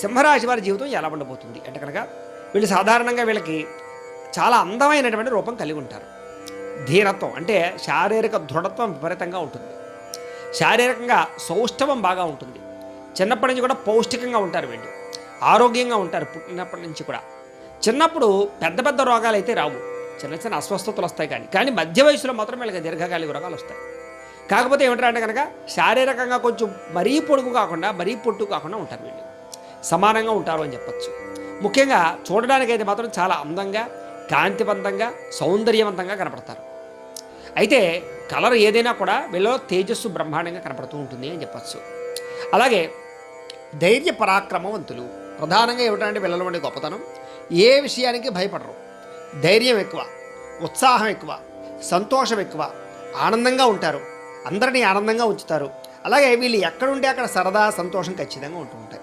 సింహరాశి వారి జీవితం ఎలా ఉండబోతుంది అంటే కనుక వీళ్ళు సాధారణంగా వీళ్ళకి చాలా అందమైనటువంటి రూపం కలిగి ఉంటారు. ధీరత్వం అంటే శారీరక దృఢత్వం విపరీతంగా ఉంటుంది. శారీరకంగా సౌష్ఠవం బాగా ఉంటుంది. చిన్నప్పటి నుంచి కూడా పౌష్టికంగా ఉంటారు వీళ్ళు. ఆరోగ్యంగా ఉంటారు పుట్టినప్పటి నుంచి కూడా. చిన్నప్పుడు పెద్ద పెద్ద రోగాలు అయితే రావు. చిన్న చిన్న అస్వస్థతలు వస్తాయి కానీ కానీ మధ్య వయసులో మాత్రం వీళ్ళకి దీర్ఘకాలిక రోగాలు వస్తాయి. కాకపోతే ఏమిటంటే కనుక శారీరకంగా కొంచెం మరీ పొడుగు కాకుండా మరీ పొట్టు కాకుండా ఉంటారు వీళ్ళు. సమానంగా ఉంటారు అని చెప్పచ్చు. ముఖ్యంగా చూడడానికి అయితే మాత్రం చాలా అందంగా కాంతివంతంగా సౌందర్యవంతంగా కనపడతారు. అయితే కలర్ ఏదైనా కూడా వీళ్ళలో తేజస్సు బ్రహ్మాండంగా కనపడుతూ ఉంటుంది అని చెప్పచ్చు. అలాగే ధైర్య పరాక్రమవంతులు ప్రధానంగా ఏమిటంటే వీళ్ళలో ఉండే గొప్పతనం ఏ విషయానికి భయపడరు. ధైర్యం ఎక్కువ ఉత్సాహం ఎక్కువ సంతోషం ఎక్కువ ఆనందంగా ఉంటారు. అందరినీ ఆనందంగా ఉంచుతారు. అలాగే వీళ్ళు ఎక్కడుంటే అక్కడ సరదా సంతోషం ఖచ్చితంగా ఉంటూ ఉంటారు.